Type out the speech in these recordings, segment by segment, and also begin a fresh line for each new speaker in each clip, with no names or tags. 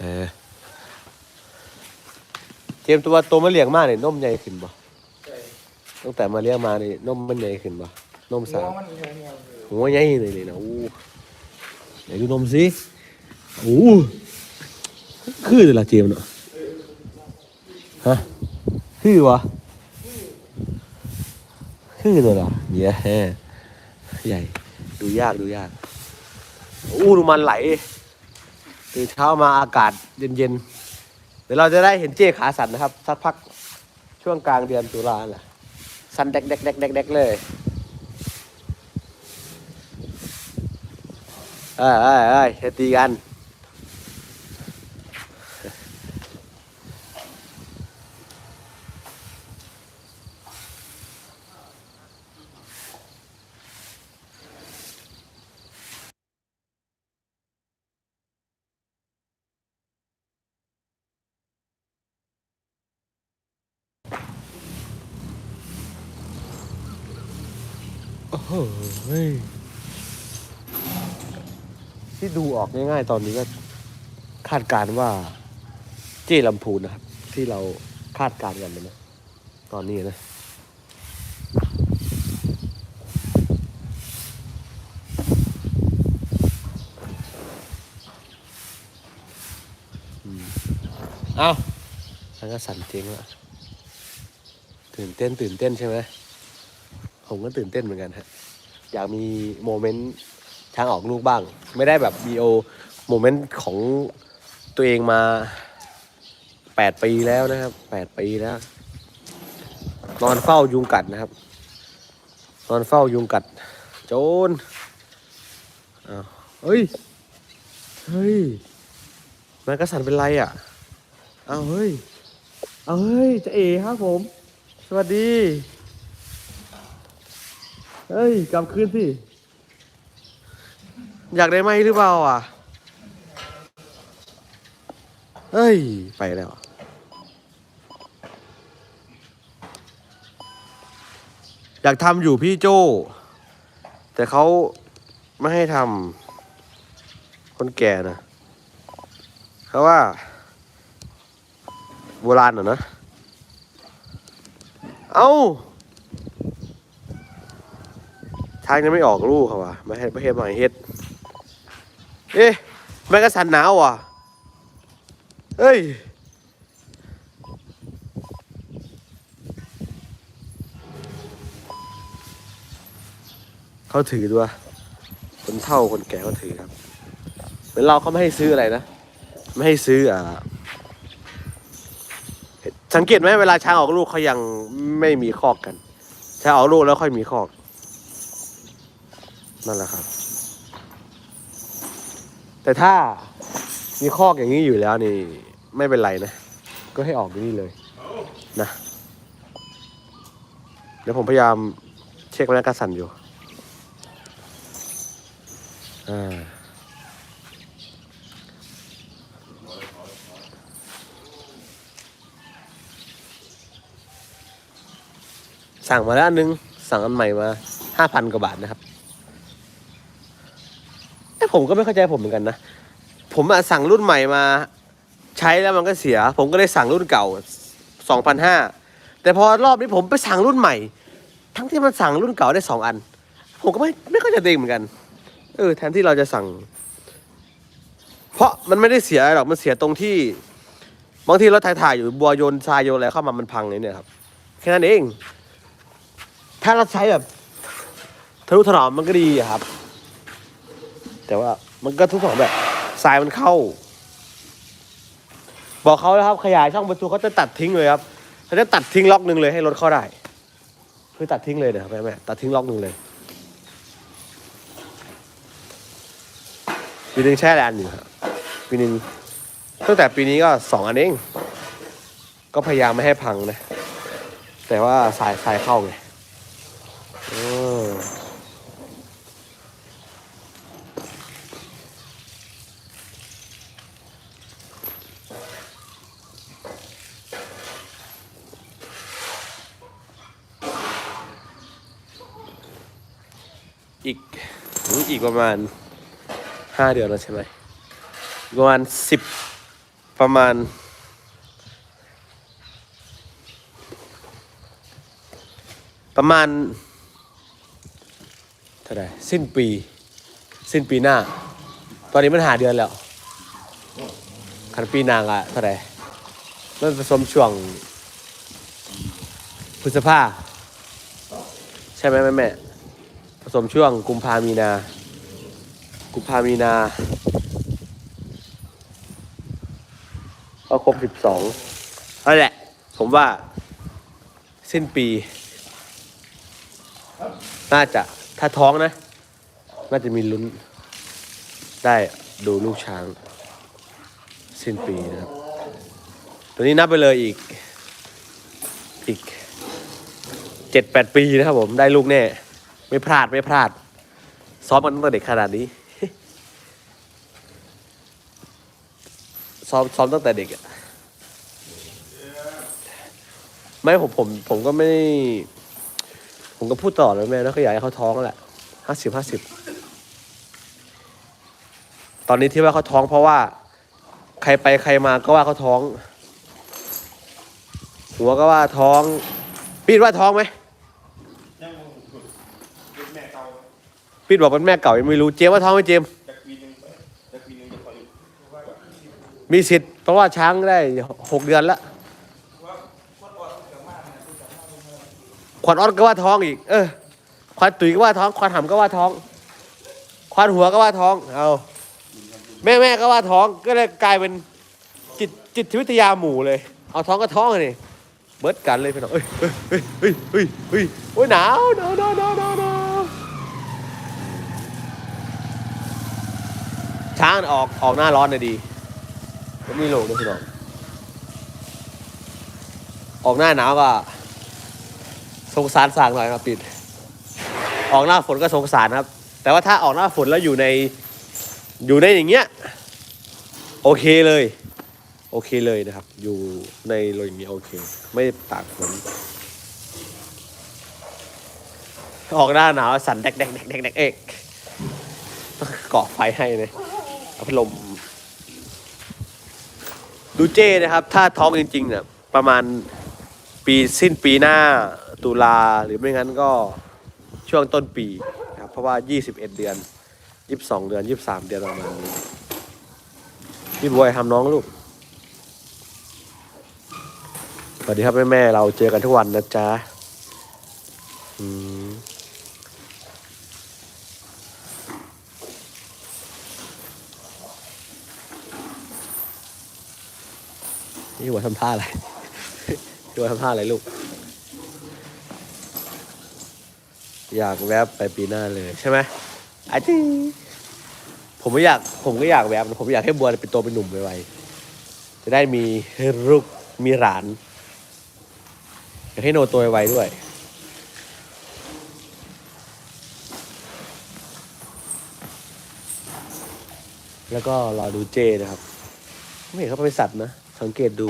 เออเจมตัวตัวมาเลี้ยงมาเนี่ยนมใหญ่ขึ้นบ่ตั้งแต่มาเลี้ยงมาเนี่ยนมมันใหญ่ขึ้นบ่นมสาวหัวใหญ่เลยนี่นะอู้ไหนดูนมสิอู้คือเลยละเจมเนาะฮะคือวะคือเลยละเย้ใหญ่ดูยากดูยาก อู้ดูมันไหลตื่นเช้ามาอากาศเย็นๆ เดี๋ยวเราจะได้เห็นเจ๊ขาสันนะครับ สักพักช่วงกลางเดือนตุลาล่ะ สันแดกแดกแดกแดกแดกเลยเอ้ยเอ้ยเอ้ยจะตีกัน ดูออกง่ายๆ ตอนนี้ก็คาดการว่าเจ้ลำพูนนะครับ ที่เราคาดการกันนะตอนนี้นะเอาฉันก็สั่นเจริงละตื่นเต้นตื่นเต้นใช่ไหมผมก็ตื่นเต้นเหมือนกันฮะ อยากมีโมเมนต์ ช้างออกลูกบ้าง ไม่ได้แบบวีโอโมเมนต์ของตัวเองมาแปดปีแล้วนะครับแปดปีแล้ว นอนเฝ้ายุงกัดนะครับ นอนเฝ้ายุงกัด โจรอ้าวเฮ้ย เฮ้ยแมงกะสันเป็นไรอะเอาเฮ้ย เอาเฮ้ยจะเอครับผม สวัสดี เฮ้ย กลับคืนสิ อยากได้ไหมหรือเปล่าอะเฮ้ย ไปแล้วอยากทำอยู่พี่โจ แต่เขาไม่ให้ทำคนแก่นะเขาว่า โบราณเหรอนะ เอ้า ทางยังไม่ออกลูกเขาว่ะไม่ให้ไม่ให้มาเฮ็ด เอ๊ะแม่ก็สันหนาวว่ะเอ้ยเขาถือด้วยคนเฒ่าคนแก่เขาถือครับเหมือนเราเขาไม่ให้ซื้ออะไรนะ ไม่ให้ซื้ออ่าสังเกตไหมเวลาช้างออกลูกเขายังไม่มีคอกกันช้างออกลูกแล้วค่อยมีคอก นั่นแหละครับ แต่ถ้ามีคอกอย่างนี้อยู่แล้วนี่ไม่เป็นไรนะ ก็ให้ออกอย่นี้เลยนะ เดี๋ยวผมพยายามเช็คแม่กระสันอยู่อ่าสั่งมาแล้วอันนึง สั่งอันใหม่มาห้าพันกว่าบาทนะครับ ผมก็ไม่เข้าใจผมเหมือนกันนะ ผมอะสั่งรุ่นใหม่มา ใช้แล้วมันก็เสีย ผมก็เลยสั่งรุ่นเก่าสองพันห้าแต่พอรอบนี้ผมไปสั่งรุ่นใหม่ ทั้งที่มันสั่งรุ่นเก่าได้สองอัน ผมก็ไม่ไม่เข้าใจตัวเองเหมือนกันเออแทนที่เราจะสั่ง เพราะมันไม่ได้เสียหรอกมันเสียตรงที่บางทีเราถ่ายถ่ายอยู่บัวโยนทรายโยนอะไรเข้ามามันพังเลยเนี่ยครับแค่นั้นเอง ถ้าเราใช้แบบทะนุถนอมมันก็ดีครับ แต่ว่ามันก็ทุกสองแบบทรายมันเข้า บอกเขาแล้วครับขยายช่องประตูเขาจะตัดทิ้งเลยครับเขาจะตัดทิ้งล็อกหนึ่งเลยให้รถเข้าได้คือตัดทิ้งเลยนะครับแม่แม่ตัดทิ้งล็อกหนึ่งเลยปีนึงแช่แลนอยู่ครับปีนึงตั้งแต่ปีนี้ก็สองอันเองก็พยายามไม่ให้พังนะ แต่ว่าสายสายเข้าไง อีกอีกประมาณห้าเดือนแล้วใช่ไหมประมาณสิบประมาณประมาณเท่าไหร่สิ้นปี สิ้นปีหน้า ตอนนี้มันหาเดือนแล้วคันปีนางอะเท่าไหร่มันผสมช่วงพฤษภาใช่ไหมแม่แม่ สมช่วงกุมภามีนา กุมภามีนาก็ครบสิบสองนั่นแหละ ผมว่า สิ้นปี น่าจะถ้าท้องนะ น่าจะมีลุ้น ได้ดูลูกช้าง สิ้นปีนะครับ ตัวนี้นับไปเลยอีก อีกเจ็ดแปดปีนะครับผม ได้ลูกแน่ ไม่พลาดไม่พลาด ซ้อมกันตั้งแต่เด็กขนาดนี้ ซ้อมซ้อมตั้งแต่เด็กอะไม่ผมผมผมก็ไม่ ผมก็พูดต่อเลยแม่แล้วก็อยากให้เขาท้องแหละห้าสิบห้าสิบตอนนี้ที่ว่าเขาท้องเพราะว่า ใครไปใครมาก็ว่าเขาท้อง หัวก็ว่าท้อง ปีดว่าท้องไหม
ยังมึงเป็นแม่เก่า
ปีดบอกเป็นแม่เก่ายังไม่รู้เจมส์ว่าท้องไหมเจมส์
จากปีหนึ่งไปจากปีหนึ่งจะพอดี
มีสิทธิ์เพราะว่าช้างได้หกเดือนแล้วขวัญออดก็ว่าท้องอีก เออขวัญตุ๋ยก็ว่าท้องขวัญหำก็ว่าท้องขวัญหัวก็ว่าท้องเอาแม่แม่ก็ว่าท้องก็เลยกลายเป็นจิตจิตวิทยาหมู่เลย เอาท้องก็ท้องเลยเบิดกันเลยพี่น้องเอ้ยเฮ้ยเฮ้ยเฮ้ยเฮ้ยโอ้ยหนาวหนาวหนาวหนาวหนาวหนาว ช้างออกออกหน้าร้อนน่ะดีก็มีโลกด้วยพี่น้องออกหน้าหนาวก็สงสารสางหน่อยครับปิด ออกหน้าฝนก็สงสารครับ แต่ว่าถ้าออกหน้าฝนแล้วอยู่ในอยู่ในอย่างเงี้ยโอเคเลย โอเคเลยนะครับ อยู่ในโรยอย่างเงี้ยโอเค ไม่ตากฝนออกหน้าหนาวสั่นแดกแดกแดกแดกเอกต้องเกาะไฟให้เลย เอาพัดลม ดูเจ้นะครับ ถ้าท้องจริงๆเนี่ยประมาณปีสิ้นปีหน้าตุลาหรือไม่งั้นก็ช่วงต้นปีนะครับเพราะว่า 21 เดือน 22 เดือน 23 เดือนประมาณนี้พี่บวยทำน้องลูกสวัสดีครับแม่แม่ๆเราเจอกันทุกวันนะจ๊ะอืมนี่หัว ทำท่าอะไรพี่หัวทำท่าอะไรลูก อยากแวบไปปีหน้าเลยใช่ไหมไอาจีผมไม่อยาก ผมก็อยากแวบผมอยากให้บัวเป็นโตเป็นหนุ่มไวๆจะได้มีลูกมีหลานอยากให้โนโตไวๆด้วยแล้วก็รอดูเจนะครับ ไม่เห็นเขาเป็นสัตว์นะ สังเกตดู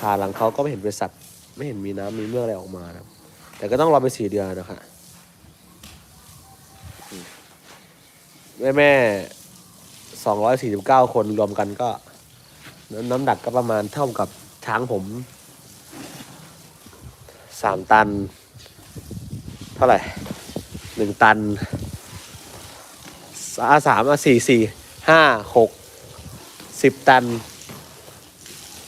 ขาหลังเขาก็ไม่เห็นเป็นสัตว์ไม่เห็นมีน้ำมีเมือกอะไรออกมานะครับแต่ก็ต้องรอไปสี่เดือนนะครับแม่แม่สองร้อยสี่สิบเก้าคนรวมกันก็ น้ำหนักก็ประมาณเท่ากับช้างผมสามตัน เท่าไหร่หนึ่งตันสามสี่สี่ห้าหกสิบตัน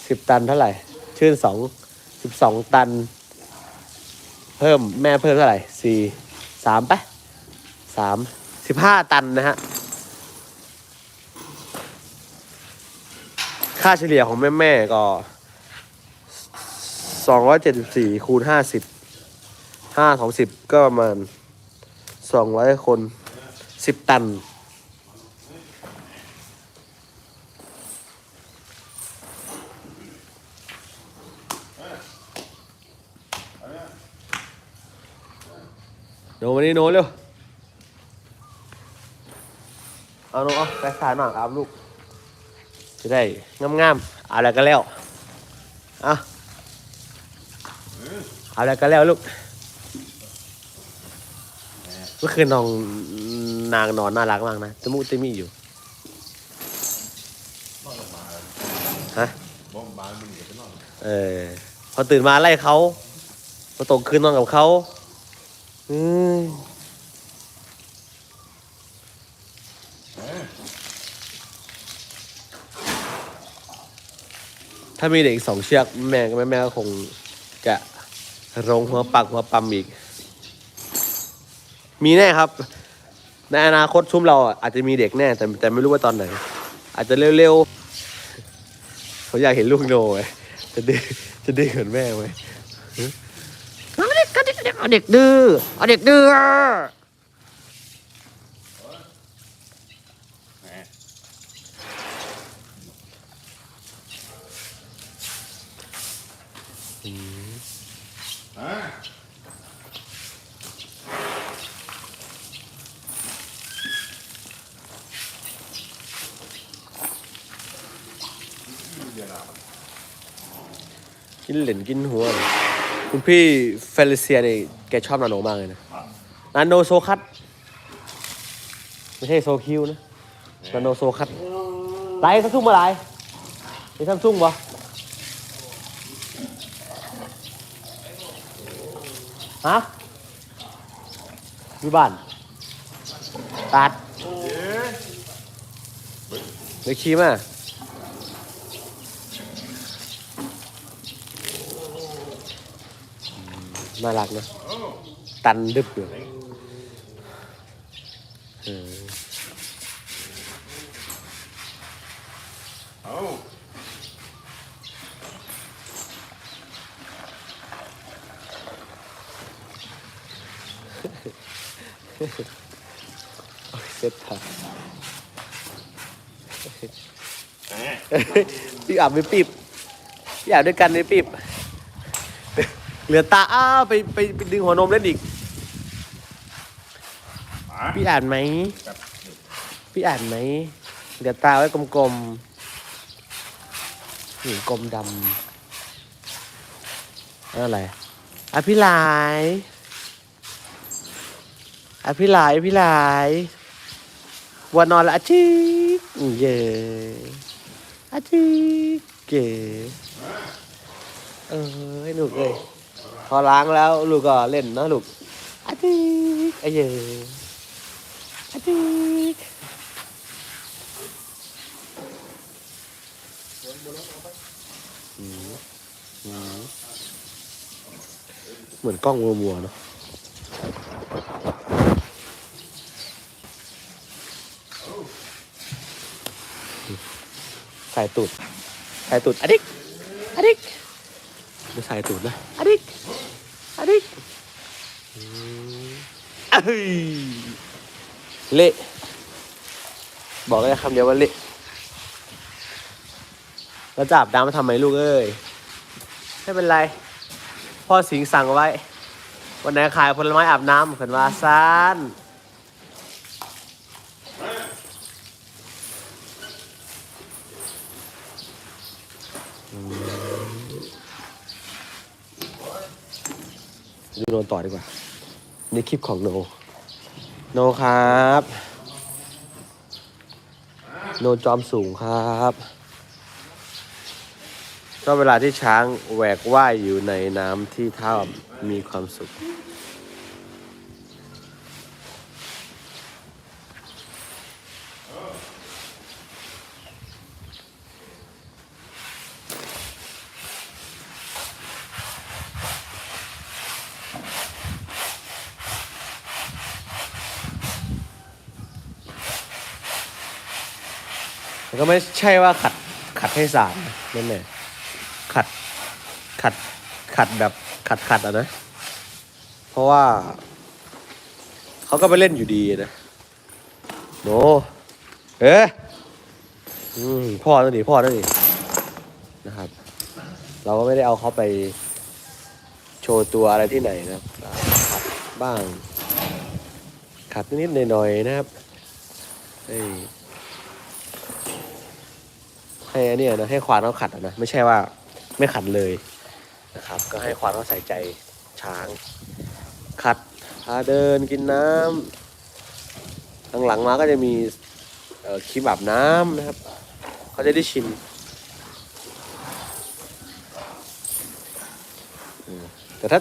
สิบตันเท่าไหร่ ชื่นสองสิบสองตัน เพิ่มแม่เพิ่มเท่าไหร่สี่สามปะสามสิบห้าตันนะฮะ ค่าเฉลี่ยของแม่แม่ก็สองร้อยเจ็ดสิบสี่คูณห้าสิบห้าของสิบก็ประมาณสองร้อยคนสิบตัน นวันนี้โน้เร็ว เอาโนเอาไปสายหน่อยครับลูก จะได้งามๆเอาอะไรก็แล้วอะเอาอะไรก็แล้วลูก เมื่อคืนน้องนางนอนน่ารักมากนะตะมุตะมีอยู่ ฮะ
เออ
พอตื่นมาไล่เขาพอตกคืนนอนกับเขา
เออ
ถ้ามีเด็กอีกสองเชือกแม่ก็แม่แม่ก็คงจะรงหัวปักหัวปั๊มอีก มีแน่ครับ ในอนาคตชุมเราอาจจะมีเด็กแน่ แต่แต่ไม่รู้ว่าตอนไหน อาจจะเร็วๆผมอยากเห็นลูกโนไว้จะดื้อจะดื้อเหมือนแม่ไว้
เด็กเอาเด็กดื้อเอาเด็กดื้อ
กินเหรนกินหัว คุณพี่เฟลิเซียนี่แกชอบนาโนมากเลยนะนาโนโซคัตไม่ใช่โซคิวนะนาโนโซคัตไลท์ซัมซุงมาไลท์มีซัมซุงปะฮะอยู่บ้าน ตัดเดี๋ยวขี่มา น่ารักนะ ตันดึบอยู่เออ
เอา
เซ็ตครับ
แหม
พี่อาบไม่ปีบพี่อาบด้วยกันไม่ปีบ เหลือตาอ้าวไปไปไปดึงหัวนมเล่นอีก
มา
พี่อ่านไหม
ครับ
พี่อ่านไหม เหลือตาไว้กลมๆนี่กลมดำนั่นอะไรอภิลายอภิลายอภิลายวันนอนละอาชิกเย่อาชิกเก๋เออให้ลูกเลย พอล้างแล้วลูกก็เล่นนะลูกอาชิกอะเย่อาชิกอืมอืมเหมือนกล้องมัวๆเนาะใส่ตูดใส่ตูดอะดิกอะดิกไม่ใส่ตูดนะอะดิกอะ ดิเละบอกเลยคำเดียวว่าเละแล้วจับน้ำมาทำไมลูกเอ้ยไม่เป็นไร พ่อสิงสั่งไว้ วันไหนขายผลไม้อาบน้ำเพิ่นว่าซาน ดูโนต่อดีกว่า ในคลิปของโน โนครับ โนจอมสูงครับก็เวลาที่ช้างแหวกว่ายอยู่ในน้ำที่ท่ามีความสุข ก็ไม่ใช่ว่าขัดขัดให้สะอาดนะนั่นแหละขัดขัดขัดแบบขัดขัดอะนะ เพราะว่า เขาก็ไปเล่นอยู่ดีนะโนเอ๊ะอืมพ่อนั่นนี่พ่อนั่นนี่นะครับ เราก็ไม่ได้เอาเขาไปโชว์ตัวอะไรที่ไหนนะครับขัดบ้าง ขัดนิดๆหน่อยๆนะครับเฮ้ ให้เนี่ยนะให้ควานเขาขัดนะไม่ใช่ว่าไม่ขัดเลยนะครับ ก็ให้ควานเขาใส่ใจช้าง ขัดพาเดินกินน้ำงหลังมาก็จะมีคลิปอาบน้ำนะครับเขาจะได้ชินแต่ถ้า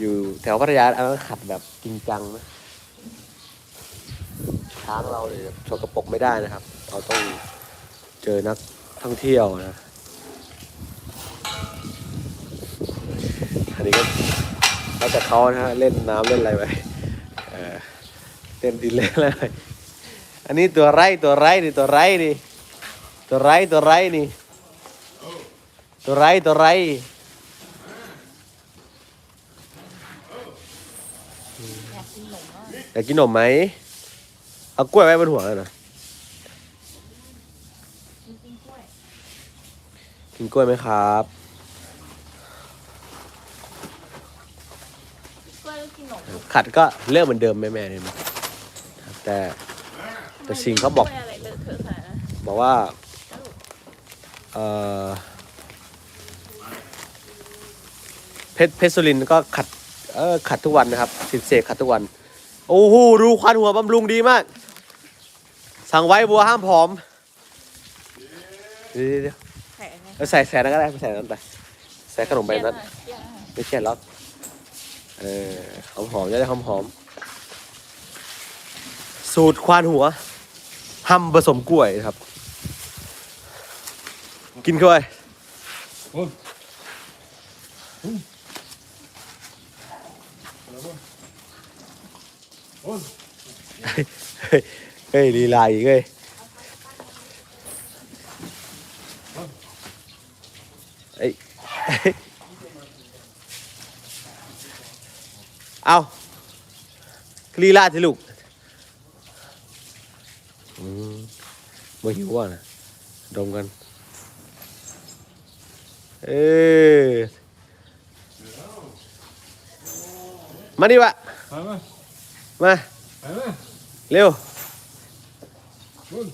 อยู่แถวพัทยาอันนั้นขัดแบบจริงจังนะช้างเราเนี่ยสกปรกไม่ได้นะครับ เราต้อง เจอนักท่องเที่ยวนะอันนี้ก็แล้วแต่เขานะฮะเล่นน้ำเล่นอะไรไปเออเล่นดินเล่นอะไรไปอันนี้ตัวไรตัวไรนี่ตัวไรนี่ตัวไรตัวไรนี่ตัวไรตัวไรอยากกินนมไหมเอากล้วยไว้บนหัวเลยนะ กินกล้วยไหมครับ
กล้วยกินหนม
ขัดก็เรื่องเหมือนเดิมแม่แม่เนี่ยครับแต่ แต่สิ่งเขาบอก
ล้วยอะไรเลอะเทอะขนาดนั้น
บอกว่า เอ่อเพชรเพชรสุรินทร์ก็ขัด เออขัดทุกวันนะครับสินเสกขัดทุกวัน โอ้โหดูควันหัวบำรุงดีมาก สั่งไว้บัวห้ามผอมเดี๋ยวเดี๋ยว
ไข่ไง
เอาใส่ใส่นั้นก็ได้ใส่นั้นไปใส่ขนมไปนั้น
เกี่ยงอะ
ไม่ใช่ล็อกเออหอมหอมๆจะได้หอมหอมๆสูตรควานหัวห้ำผสมกล้วยนะครับ กินเข้าไป
โอ้ยโอ้ย
เฮ้ยเฮ้ยลีลาอีกเฮ้ย เอ้ยเอาลีลาสิลูกอืมบ่หิวว่ะนะดมกัน เออมาดิวะ
ไปไหม
มา
ไปไหม
เร็ว
โอ้ย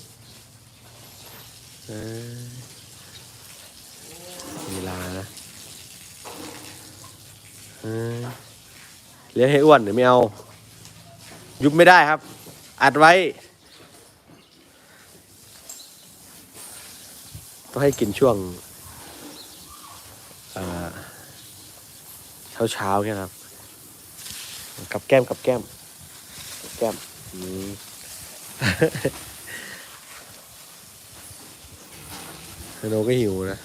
เออเวลานะ เลี้ยงให้อ้วนเดี๋ยวไม่เอา ยุบไม่ได้ครับ อัดไว้ ต้องให้กินช่วงเช้าเช้าๆแค่นั้ครับ กับแก้มกับแก้มกับแก้มอืมโนก็หิวนะ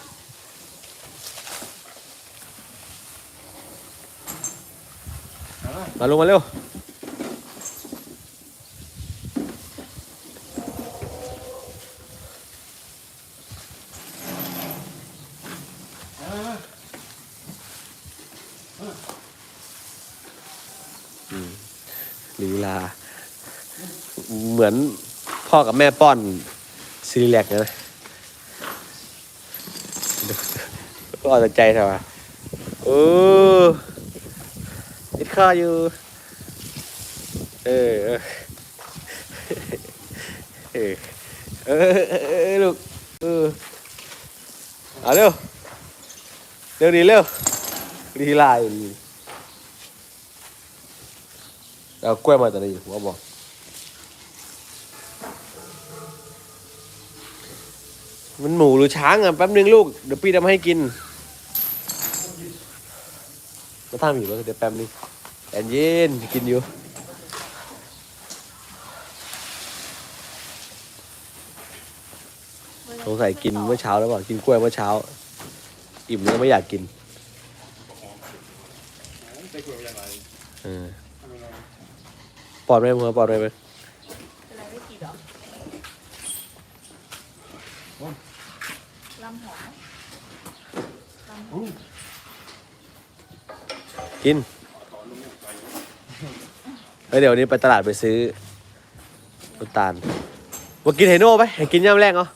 มาลงมาเร็ว ลีลา เหมือนพ่อกับแม่ป้อนซีรีแลกนะก็เอาแต่ใจเถอะวะเออ ข้ออยู่ เออ เออ เออลูก เออเอาเร็ว เร็วดีเร็ว ดีลายดีเอากล้วยมาแต่ไหนหัวบอกมันหมูหรือช้างอะแป๊บนึงลูก เดี๋ยวพี่ทำให้กิน มาทำอยู่แล้วเดี๋ยวแป๊บนึง แอนเย็นกินอยู่สงสัยกินเมื่อเช้าแล้วเปล่ากินกล้วยเมื่อเช้า อิ่มแล้วไม่อยากกิน
ได้คุยกันยังไง
เออปลอดไหมมึงปลอดไหม
เป็นอะไรไม่กินเหรอลำหอมลำหอม
กิน เฮ้ยเดี๋ยววันนี้ไปตลาดไปซื้อน้ำตาลมากินไฮโน่ไปให้กินย่ำแรกเนาะ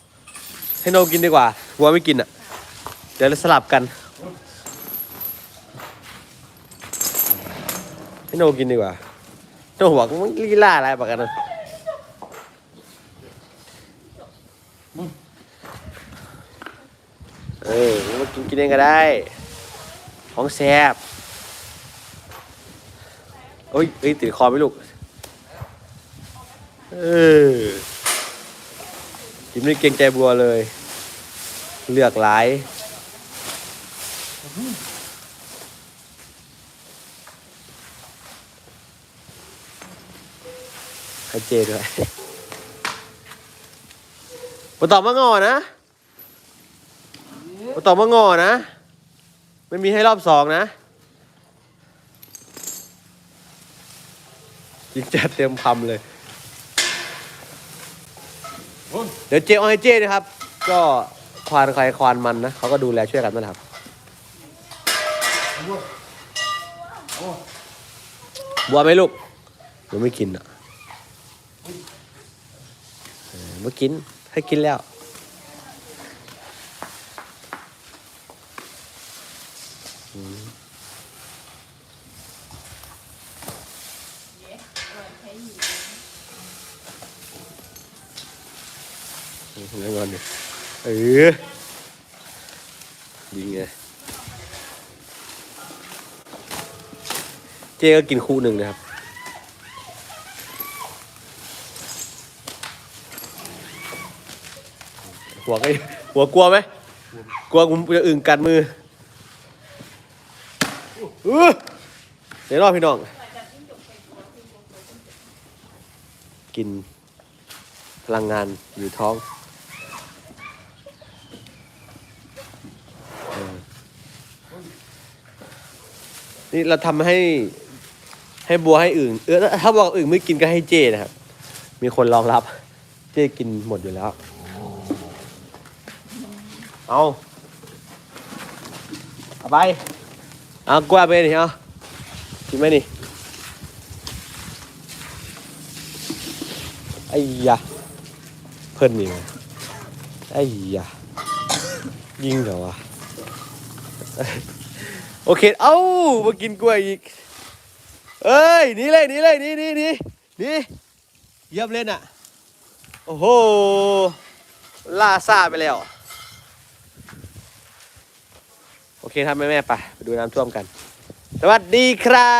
ไฮโน่กินดีกว่าวัวไม่กินอะ เดี๋ยวเราสลับกันไฮโน่กินดีกว่าโน่บอกมันลีลาอะไรปากกันนะเออมากินกินเองก็ได้ ของแซ่บ เอ้ยเอ้ยติดคอไหมลูก เออจิ้มนี่เก่งใจบัวเลย เลือกหลายให้เจด้วยมาตอบมางอนะมาตอบมางอนะ ไม่มีให้รอบสองนะ ยิงจัดเต็มคำเลย
พุ่น
เดี๋ยวเจเอาให้เจนะครับ ก็ควานใครควานมันนะเขาก็ดูแลช่วยกันนั่นแหละครับบัวไหมลูกหนูไม่กินอะเออไม่กินให้กินแล้ว แล้วงอนดิเออยิงไงเจ๊ก็กินคู่หนึ่งนะครับหัวก็หัวกลัวไหมกลัวผมจะอึ่งกัดมืออื้อเดี๋ยวรอพี่น้อง กินพลังงานอยู่ท้องเออ นี่เราทำให้ให้บัวให้อึ่งเออถ้าบอกอึ่งไม่กินก็ให้เจนะครับ มีคนรองรับ เจกินหมดอยู่แล้ว เอาเอาไป เอากล้วยไปนี่เอากินไหมนี่ไอ้ยะเพิ่นนี่ไงไอ้ยะยิงเหรอวะ โอเค เอ้ามากินกล้วยอีก เอ้ยนี่เลยนี่เลยนี่นี่นี่นี่เยียบเล่นอะ โอ้โห ล่าซาไปแล้ว โอเคครับแม่แม่ๆไป ไปดูน้ำท่วมกัน สวัสดีครับ